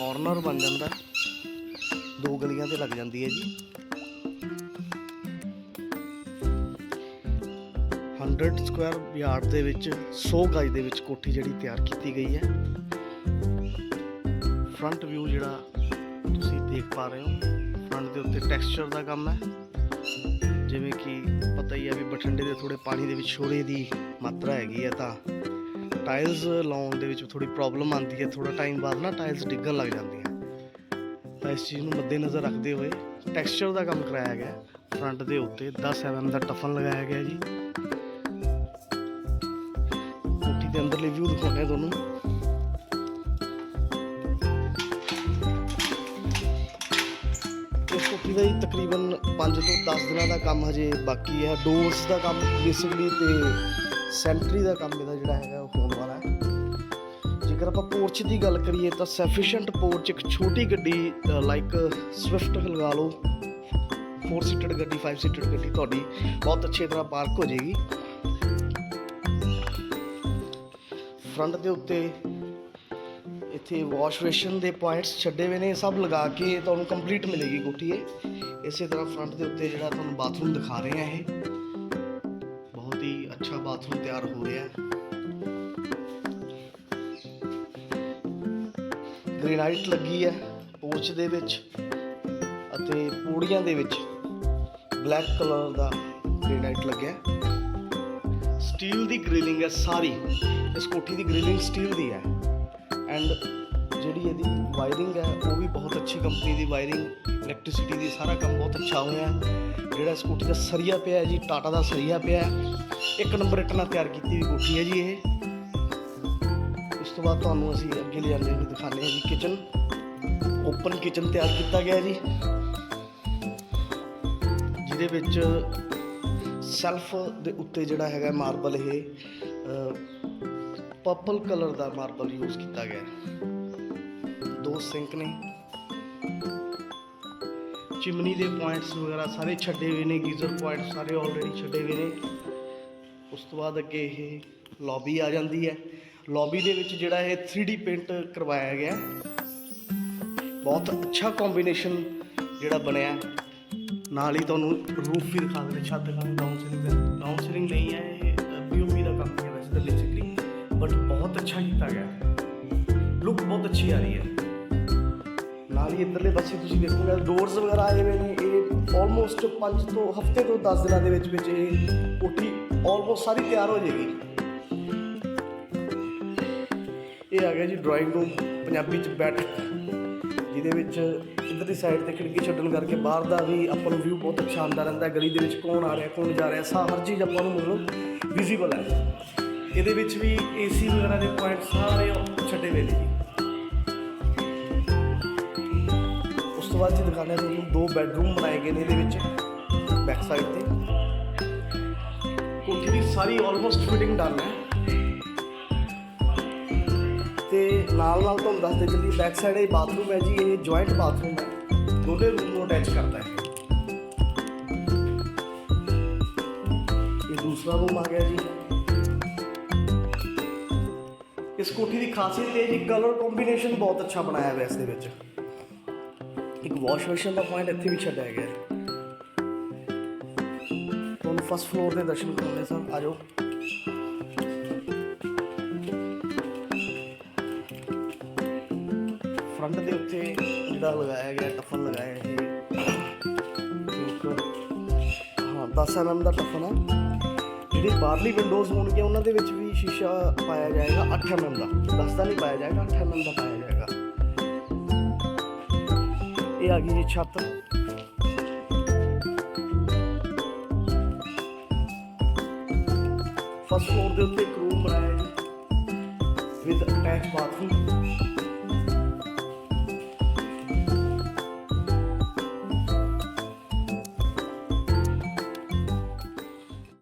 Corner ਬਣ ਜਾਂਦਾ। ਦੋ ਗਲੀਆਂ ਤੇ ਲੱਗ ਜਾਂਦੀ ਹੈ ਜੀ। 100 ਸਕੁਆਇਰ ਯਾਰਡ ਦੇ ਵਿੱਚ 100 ਗਜ ਦੇ ਵਿੱਚ ਕੋਠੀ ਜਿਹੜੀ ਤਿਆਰ ਕੀਤੀ ਗਈ ਹੈ। ਫਰੰਟ ਵਿਊ ਜਿਹੜਾ ਤੁਸੀਂ ਦੇਖ ਪਾ ਰਹੇ ਹੋ ਫਰੰਟ ਦੇ ਉੱਤੇ ਟੈਕਸਚਰ ਦਾ ਕੰਮ ਹੈ। ਜਿਵੇਂ ਕਿ ਪਤਾ ਹੀ ਹੈ ਵੀ ਬਠਿੰਡੇ ਦੇ ਥੋੜੇ ਪਾਣੀ ਦੇ ਵਿੱਚ ਸ਼ੋਰੇ ਦੀ ਮਾਤਰਾ ਹੈਗੀ ਹੈ ਤਾਂ ਟਾਇਲਸ ਲਾਉਣ ਦੇ ਵਿੱਚ ਥੋੜੀ ਪ੍ਰੋਬਲਮ ਆਉਂਦੀ ਹੈ ਥੋੜਾ ਟਾਈਮ ਬਾਅਦ ਨਾ ਟਾਇਲਸ ਡਿੱਗਣ ਲੱਗ ਜਾਂਦੀਆਂ। ਤਾਂ ਇਸ ਚੀਜ਼ ਨੂੰ ਮੱਦੇਨਜ਼ਰ ਰੱਖਦੇ ਹੋਏ ਟੈਕਸਚਰ ਦਾ ਕੰਮ ਕਰਾਇਆ ਗਿਆ। ਫਰੰਟ ਦੇ ਉੱਤੇ 10 mm ਦਾ ਟਫਨ ਲਗਾਇਆ ਗਿਆ ਜੀ। ਕੋਠੀ ਦੇ ਅੰਦਰਲੇ ਵਿਊ ਦਿਖਾਉਂਦੇ ਹਾਂ ਤੁਹਾਨੂੰ। ਇਸ ਕੋਠੀ ਦਾ ਹੀ ਤਕਰੀਬਨ 5 ਤੋਂ 10 ਦਿਨਾਂ ਦਾ ਕੰਮ ਹਜੇ ਬਾਕੀ ਹੈ। ਡੋਰਸ ਦਾ ਕੰਮ ਬੇਸਿਕਲੀ ਤੇ ਸੈਂਟਰੀ ਦਾ ਕੰਮ ਇਹਦਾ ਜਿਹੜਾ ਹੈਗਾ ਉਹ ਹੋਣ ਵਾਲਾ ਹੈ। ਜੇਕਰ ਆਪਾਂ ਪੋਰਚ ਦੀ ਗੱਲ ਕਰੀਏ ਤਾਂ ਸੈਫੀਸ਼ੀਐਂਟ ਪੋਰਚ ਇੱਕ ਛੋਟੀ ਗੱਡੀ ਲਾਈਕ ਸਵਿਫਟ ਲਗਾ ਲਓ। 4 ਸੀਟਡ ਗੱਡੀ 5 ਸੀਟਡ ਗੱਡੀ ਤੁਹਾਡੀ ਬਹੁਤ ਅੱਛੀ ਤਰ੍ਹਾਂ ਪਾਰਕ ਹੋ ਜਾਏਗੀ। ਫਰੰਟ ਦੇ ਉੱਤੇ ਇੱਥੇ ਵਾਸ਼ ਵੇਸ਼ਨ ਦੇ ਪੁਆਇੰਟਸ ਛੱਡੇ ਹੋਏ ਨੇ ਸਭ ਲਗਾ ਕੇ ਤੁਹਾਨੂੰ ਕੰਪਲੀਟ ਮਿਲੇਗੀ ਕੋਠੀ ਇਹ। ਇਸੇ ਤਰ੍ਹਾਂ ਫਰੰਟ ਦੇ ਉੱਤੇ ਜਿਹੜਾ ਤੁਹਾਨੂੰ ਬਾਥਰੂਮ ਦਿਖਾ ਰਹੇ ਆ ਇਹ। ਅੱਛਾ ਬਾਥਰੂਮ ਤਿਆਰ ਹੋ ਰਿਹਾ ਗ੍ਰੇਨਾਈਟ ਲੱਗੀ ਹੈ ਪੋਰਚ ਦੇ ਵਿੱਚ ਅਤੇ ਪੌੜੀਆਂ ਦੇ ਵਿੱਚ ਬਲੈਕ ਕਲਰ ਦਾ ਗ੍ਰੇਨਾਈਟ ਲੱਗਿਆ ਸਟੀਲ ਦੀ ਗ੍ਰਿਲਿੰਗ ਹੈ ਸਾਰੀ। ਇਸ ਕੋਠੀ ਦੀ ਗ੍ਰਿਲਿੰਗ ਸਟੀਲ ਦੀ ਹੈ। ਐਂਡ ਜਿਹੜੀ ਇਹਦੀ ਵਾਇਰਿੰਗ ਹੈ, ਉਹ ਵੀ ਬਹੁਤ ਅੱਛੀ ਕੰਪਨੀ ਦੀ ਵਾਇਰਿੰਗ ਇਲੈਕਟ੍ਰਿਸਿਟੀ ਦੀ ਸਾਰਾ ਕੰਮ ਬਹੁਤ ਅੱਛਾ ਹੋਇਆ ਜਿਹੜਾ ਇਸ ਕੋਠੀ ਦਾ ਸਰੀਆ ਪਿਆ ਜੀ, ਟਾਟਾ ਦਾ ਸਰੀਆ ਪਿਆ ਇੱਕ ਨੰਬਰ ਇੱਟ ਨਾਲ ਤਿਆਰ ਕੀਤੀ ਹੋਈ ਕੋਠੀ ਹੈ ਜੀ ਇਹ। ਇਸ ਤੋਂ ਬਾਅਦ ਤੁਹਾਨੂੰ ਅਸੀਂ ਅੱਗੇ ਲੈ ਜਾਂਦੇ ਹੋਏ ਦਿਖਾਉਂਦੇ ਹਾਂ ਜੀ ਕਿਚਨ ਓਪਨ ਕਿਚਨ ਤਿਆਰ ਕੀਤਾ ਗਿਆ ਜੀ। ਜਿਹਦੇ ਵਿੱਚ ਸੈਲਫ ਦੇ ਉੱਤੇ ਜਿਹੜਾ ਹੈਗਾ ਮਾਰਬਲ ਇਹ ਪਰਪਲ ਕਲਰ ਦਾ ਮਾਰਬਲ ਯੂਜ਼ ਕੀਤਾ ਗਿਆ ਦੋ ਸਿੰਕ ਨੇ। ਚਿਮਨੀ ਦੇ ਪੁਆਇੰਟਸ ਵਗੈਰਾ ਸਾਰੇ ਛੱਡੇ ਹੋਏ ਨੇ ਗੀਜ਼ਰ ਪੁਆਇੰਟ ਸਾਰੇ ਆਲਰੇਡੀ ਛੱਡੇ ਹੋਏ ਨੇ। ਉਸ ਤੋਂ ਬਾਅਦ ਅੱਗੇ ਇਹ ਲੌਬੀ ਆ ਜਾਂਦੀ ਹੈ। ਲੌਬੀ ਦੇ ਵਿੱਚ ਜਿਹੜਾ ਇਹ 3D ਪੇਂਟ ਕਰਵਾਇਆ ਗਿਆ ਬਹੁਤ ਅੱਛਾ ਕੰਬੀਨੇਸ਼ਨ ਜਿਹੜਾ ਬਣਿਆ ਨਾਲ ਹੀ ਤੁਹਾਨੂੰ ਰੂਫ ਵੀ ਦਿਖਾ ਦਿੰਦੇ, ਛੱਤ ਦਿਖਾ ਦਿੰਦੇ ਡਾਊਨ ਸੀਲਿੰਗ ਦਾ ਡਾਊਨ ਸੀਲਿੰਗ ਨਹੀਂ ਹੈ ਇਹ ਪੀਓਪੀ ਦਾ ਕੰਮ ਹੈ ਵੈਸੇ ਤਾਂ ਬੇਸਿਕਲੀ ਬਟ ਬਹੁਤ ਅੱਛਾ ਕੀਤਾ ਗਿਆ ਲੁੱਕ ਬਹੁਤ ਅੱਛੀ ਆ ਰਹੀ ਹੈ। ਨਾਲ ਹੀ ਇੱਧਰਲੇ ਪਾਸੇ ਤੁਸੀਂ ਦੇਖੋਗੇ ਡੋਰਸ ਵਗੈਰਾ ਆਏ ਹੋਏ ਨੇ, ਇਹ ਆਲਮੋਸਟ 5 ਤੋਂ, ਹਫ਼ਤੇ ਤੋਂ 10 ਦਿਨਾਂ ਦੇ ਵਿੱਚ ਵਿੱਚ ਇਹ ਕੋਠੀ ਆਲਮੋਸਟ ਸਾਰੀ ਤਿਆਰ ਹੋ ਜਾਏਗੀ। ਇਹ ਆ ਗਿਆ ਜੀ ਡਰਾਇੰਗ ਰੂਮ ਪੰਜਾਬੀ ਚ ਬੈਠ ਜਿਹਦੇ ਵਿੱਚ ਇਧਰਲੀ ਸਾਈਡ ਤੇ ਖਿੜਕੀ ਛੱਡਣ ਕਰਕੇ ਬਾਹਰ ਦਾ ਵੀ ਆਪਾਂ ਨੂੰ ਵਿਊ ਬਹੁਤ ਅੱਛਾ ਆਉਂਦਾ ਰਹਿੰਦਾ ਗਲੀ ਦੇ ਵਿੱਚ ਕੌਣ ਆ ਰਿਹਾ, ਕੌਣ ਜਾ ਰਿਹਾ, ਸਾ ਹਰ ਚੀਜ਼ ਆਪਾਂ ਨੂੰ ਮਤਲਬ ਵਿਜ਼ੀਬਲ ਹੈ। ਇਹਦੇ ਵਿੱਚ ਵੀ ਏਸੀ ਵਗੈਰਾ ਦੇ ਪੁਆਇੰਟ ਸਾਰੇ ਛੱਡੇ ਹੋਏ ਨੇ ਜੀ। ਉਸ ਤੋਂ ਬਾਅਦ ਜੀ ਦੁਕਾਨਾਂ ਤੁਹਾਨੂੰ ਦੋ ਬੈੱਡਰੂਮ ਬਣਾਏ ਗਏ ਨੇ ਇਹਦੇ ਵਿੱਚ ਬੈਕ ਸਾਈਡ ਤੇ। ਸਾਰੀ ਆਲਮੋਸਟ ਫਿਟਿੰਗ ਡਨ ਹੈ। ਤੇ ਨਾਲ ਨਾਲ ਤੁਹਾਨੂੰ ਦੱਸਦੇ ਚੱਲੀ ਬੈਕ ਸਾਈਡ ਇਹ ਬਾਥਰੂਮ ਹੈ ਜੀ, ਇਹ ਜੁਆਇੰਟ ਬਾਥਰੂਮ ਹੈ। ਦੋਨੇ ਰੂਮ ਨੂੰ ਅਟੈਚ ਕਰਦਾ ਹੈ। ਇਹ ਦੂਸਰਾ ਰੂਮ ਆ ਗਿਆ ਜੀ। ਇਸ ਕੋਠੀ ਦੀ ਖਾਸੀਅਤ ਇਹ ਜੀ ਕਲਰ ਕੰਬੀਨੇਸ਼ਨ ਬਹੁਤ ਅੱਛਾ ਬਣਾਇਆ ਹੋਇਆ ਇਸ ਦੇ ਵਿੱਚ। ਇੱਕ ਵਾਸ਼ ਬੇਸ਼ਨ ਦਾ ਪੁਆਇੰਟ ਇੱਥੇ ਵੀ ਛੱਡਿਆ ਗਿਆ ਹੈ। ਫਸਟ ਫਲੋਰ ਦੇ ਦਰਸ਼ਨ ਕਰਾਉਂਦੇ ਸਨ। ਆ ਜਾਓ। ਫਰੰਟ ਦੇ ਉੱਤੇ ਜਿਹੜਾ ਲਗਾਇਆ ਗਿਆ ਟਫਨ ਲਗਾਇਆ ਇਹ। ਇੱਕ ਹਾਂ 10 mm ਦਾ ਟਫਨ ਹੈ ਜਿਹੜੇ ਬਾਹਰਲੀ ਵਿੰਡੋਜ਼ ਹੋਣਗੇ ਉਹਨਾਂ ਦੇ ਵਿੱਚ ਵੀ ਸ਼ੀਸ਼ਾ ਪਾਇਆ ਜਾਏਗਾ 8 mm ਦਾ। 10 ਦਾ ਨਹੀਂ ਪਾਇਆ ਜਾਏਗਾ 8 mm ਦਾ ਪਾਇਆ ਜਾਏਗਾ। ਇਹ ਆ ਗਈ ਜੀ ਛੱਤ। ਫਸਟ ਫਲੋਰ ਦੇ ਉੱਤੇ ਇੱਕ ਰੂਮ